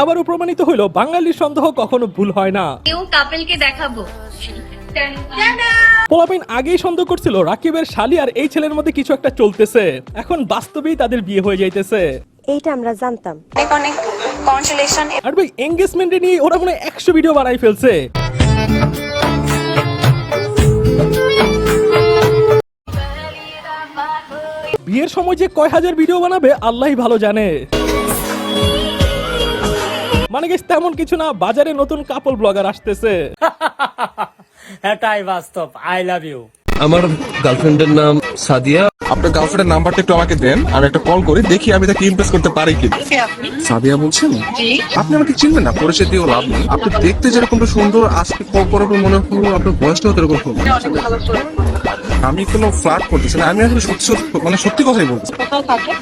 আবারও প্রমাণিত হইল বাঙালির সন্দেহ কখনো ভুল হয় না। নিউ কাপেলকে দেখাবো। পোলাপিন আগেই সন্দেহ করছিল রাকিবের শালি আর এই ছেলের মধ্যে কিছু একটা চলতেছে। এখন বাস্তবেই তাদের বিয়ে হয়ে যাইতেছে। এইটা আমরা জানতাম। অনেক অনেক কনসুলেশন আর ভাই এঙ্গেজমেন্টে নিয়ে ওরা মনে একশো ভিডিও বানাই ফেলছে। বিয়ের সময় যে কয় হাজার ভিডিও বানাবে আল্লাহই ভালো জানে। মানে গেছ তেমন কিছু না বাজারে নতুন কাপল ব্লগার আসতেছে। এটাই বাস্তব আই লাভ ইউ আমার গার্লফ্রেন্ডের নাম সাদিয়া। আপনার গার্লফ্রেন্ডের নাম্বারটা একটু আমাকে দেন আমি একটা কল করি দেখি আমি তাকে ইমপ্রেস করতে পারি কি সাদিয়া বলছেন? আপনি আমাকে চিনবেন না পরিচয় দিয়েও লাভ নেই। আপনি দেখতে যেরকম সুন্দর আজকে কল করার পর মনে হলো আপনার বয়সটাও এরকম আমি কোনো ফ্লার্ট করতেছি না আমি আসলে সত্যি সত্যি মানে সত্যি কথাই বলছি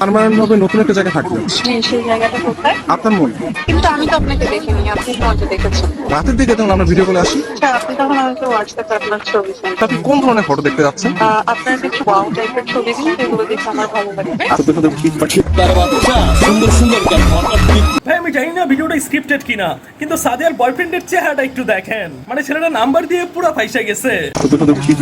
পারমানেন্ট ভাবে নতুন একটা জায়গায় থাকবে সেই জায়গাটা কোথায়? আপনার মন কিন্তু আমি তো আপনাকে দেখিনি আপনি মজা দেখেছেন? রাতের দিকে তখন আমরা ভিডিও কলে আসি আচ্ছা, আপনি তখন আমাকে হোয়াটসঅ্যাপে আপনার ছবি send তা আপনি কোন ধরনের ফটো দেখতে যাচ্ছেন? আহ, আপনার কিছু ওয়াও টাইপের ছবি দিন যেগুলো দেখে আমার ভালো লাগে। ছোট ছোট ক্লিপ পাঠিয়ে ভাই আমি জানি না ভিডিওটা স্ক্রিপ্টেড কিনা কিন্তু সাদিয়ার বয়ফ্রেন্ডের চেহারাটা একটু দেখেন। মানে ছেলেটা নাম্বার দিয়ে পুরো ফাইসা গেছে।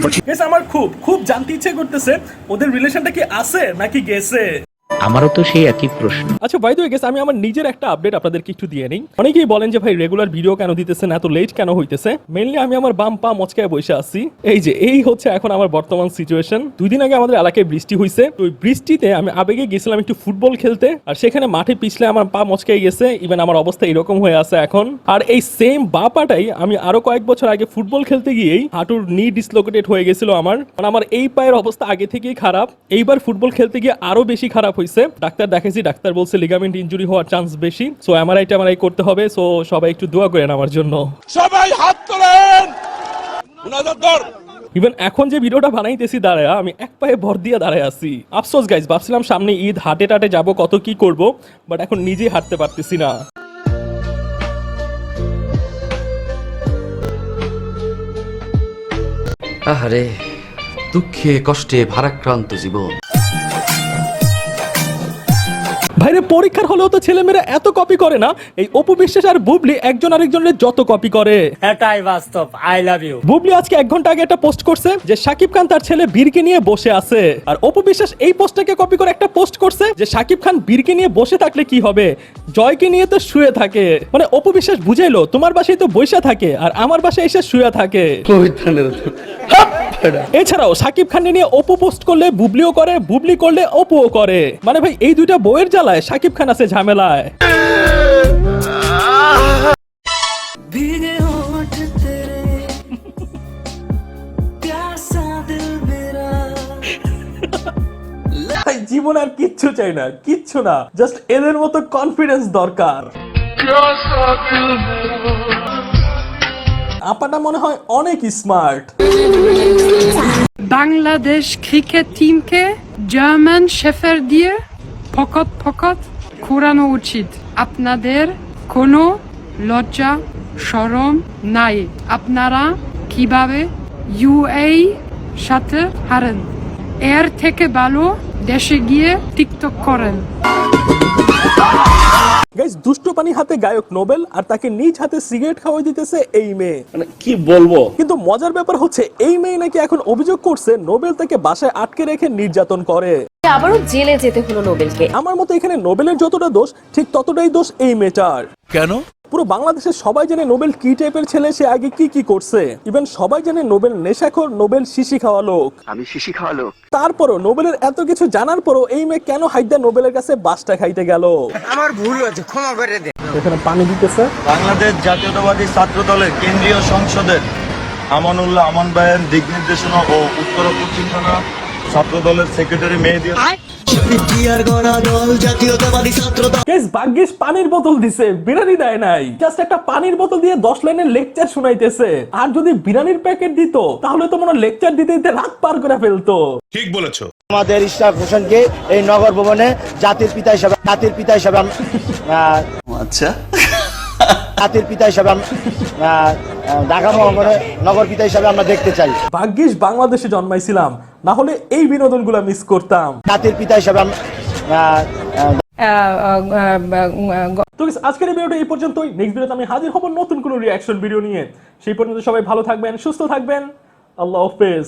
পাঠিয়ে গেছে আমার খুব খুব জানতে ইচ্ছে করতেছে ওদের রিলেশনটা কি আছে নাকি গেছে? আমারও তো সেই একই প্রশ্ন। আচ্ছা বাই দ্য গেছে আমি আমার নিজের একটা আপডেট আপনাদেরকে একটু দিয়ে নিই। অনেকেই বলেন যে, ভাই রেগুলার ভিডিও কেন দিতেছেন এত লেট কেন হইতেছে? মেইনলি আমি আমার বাম পা মচকায় বসে আছি। এই যে, এই হচ্ছে এখন আমার বর্তমান সিচুয়েশন দুই দিন আগে আমাদের এলাকায় বৃষ্টি হয়েছে তো ওই বৃষ্টিতে আমি আবেগে গেছিলাম একটু ফুটবল খেলতে। আর সেখানে মাঠে পিছলে আমার পা মচকাই গেছে। ইভেন আমার অবস্থা এরকম হয়ে আছে এখন। আর এই সেম বা পাটাই আমি আরও কয়েক বছর আগে ফুটবল খেলতে গিয়েই হাঁটুর নি ডিসলোকেটেড হয়ে গেছিল আমার। মানে আমার এই পায়ের অবস্থা আগে থেকেই খারাপ। এইবার ফুটবল খেলতে গিয়ে আরও বেশি খারাপ হয়েছে ডাক্তার দেখেছি ডাক্তার বলছে লিগামেন্ট ইঞ্জুরি হওয়ার চান্স বেশি। সো এমআরআই টেমআরআই করতে হবে। সো সবাই একটু দোয়া করেন আমার জন্য। ইভেন এখন যে ভিডিওটা বানাইতেছি দাঁড়ায় আমি এক পায়ে ভর দিয়ে দাঁড়ায় আছি। আফসোস গাইজ ভাবছিলাম সামনে ঈদ হাটে টাটে যাব কত কি করব বাট এখন নিজেই হাঁটতে পারতেছি না। আহারে দুঃখে কষ্টে ভারাক্রান্ত জীবন। ভাইরে পরীক্ষার হলেও তো ছেলেমেয়েরা এত কপি করে না। এই অপু বিশ্বাস আর বুবলি একজন আরেকজনের যত কপি করে। এটাই বাস্তব। আই লাভ ইউ বুবলি আজকে এক ঘণ্টা আগে একটা পোস্ট করছে যে সাকিব খান তার ছেলে বীরকে নিয়ে বসে আছে। আর অপু বিশ্বাস এই পোস্টটাকে কপি করে একটা পোস্ট করছে যে সাকিব খান বীরকে নিয়ে বসে থাকলে কি হবে? জয়কে নিয়ে তো শুয়ে থাকে। মানে অপু বিশ্বাস বুঝাইলো তোমার বাসায় তো বৈশা থাকে আর আমার বাসায় এসে শুয়ে থাকে। এছাড়াও সাকিব খানকে নিয়ে অপু পোস্ট করলে বুবলিও করে বুবলি করলে অপুও করে। মানে ভাই এই দুইটা বইয়ের জ্বালায় সাকিব খান আছে ঝামেলায়। ভাই জীবন আর কিচ্ছু চাই না কিচ্ছু না জাস্ট এদের মতো কনফিডেন্স দরকার। আপাটা মনে হয় অনেক স্মার্ট বাংলাদেশ ক্রিকেট টিমকে জার্মান শেফার দিয়ে ফকত ফকত ঘোরানো উচিত। আপনাদের কোনো লজ্জা সরম নাই। আপনারা কীভাবে ইউএই সাথে হারেন? এর থেকে ভালো দেশে গিয়ে টিকটক করেন। গাইস দুষ্ট পানি হাতে গায়ক নোবেল আর তাকে নিজ হাতে সিগারেট খাওয়াই দিতেছে এই মেয়ে। মানে কি বলব? কিন্তু মজার ব্যাপার হচ্ছে এই মেয়ে নাকি এখন অভিযোগ করছে নোবেল তাকে বাসায় আটকে রেখে নির্যাতন করে। আবারও জেলে যেতে হলো নোবেলকে। আমার মতো এখানে নোবেলের যতটা দোষ ঠিক ততটাই দোষ এই মেয়েটার। কেন? পুরো বাংলাদেশের সবাই জানে নোবেল কি টাইপের ছেলে সে আগে কি কি করছে। ইভেন সবাই জানে নোবেল নেশাখোর নোবেল শিশি খাওয়া লোক। আমি শিশি খাওয়ালো তারপরও নোবেলের এত কিছু জানার পরও এই মেয়ে কেন হাইদা নোবেলের কাছে বাসটা খাইতে গেল? আমার ভুল হয়েছে ক্ষমা করে দে। এখানে পানি দিতেছে। বাংলাদেশ জাতীয়তাবাদী ছাত্র দলের কেন্দ্রীয় সংসদের আমানুল্লাহ আমান ভাইয়ের দিক নির্দেশনা ও উত্তর পশ্চিম থানা ছাত্র দলের সেক্রেটারি মেহেদি ভাগ্যিস পানির বোতল দিছে বিরিয়ানি দেয় নাই। জাস্ট একটা পানির বোতল দিয়ে দশ লাইনের লেকচার শুনাইতেছে। আর যদি বিরিয়ানির প্যাকেট দিত তাহলে তো মনে লেকচার দিতে দিতে রাত পার করে ফেলতো। আমাদের ইশরাক হোসেনকে এই নগর ভবনে জাতির পিতা হিসাবে জাতির পিতা হিসাবে আচ্ছা। জাতির পিতা হিসাবে ঢাকা মহানগরে নগর পিতা হিসাবে আমরা দেখতে চাই। ভাগ্যিস বাংলাদেশে জন্মাইছিলাম। না হলে এই বিনোদনগুলো মিস করতাম। জাতির পিতা হিসাবে আম- আহ, তো আজকের এই ভিডিওটা এই পর্যন্তই। নেক্সট ভিডিওতে আমি হাজির হব নতুন কোনো রিয়াকশন ভিডিও নিয়ে। সেই পর্যন্ত সবাই ভালো থাকবেন সুস্থ থাকবেন। আল্লাহ হাফেজ।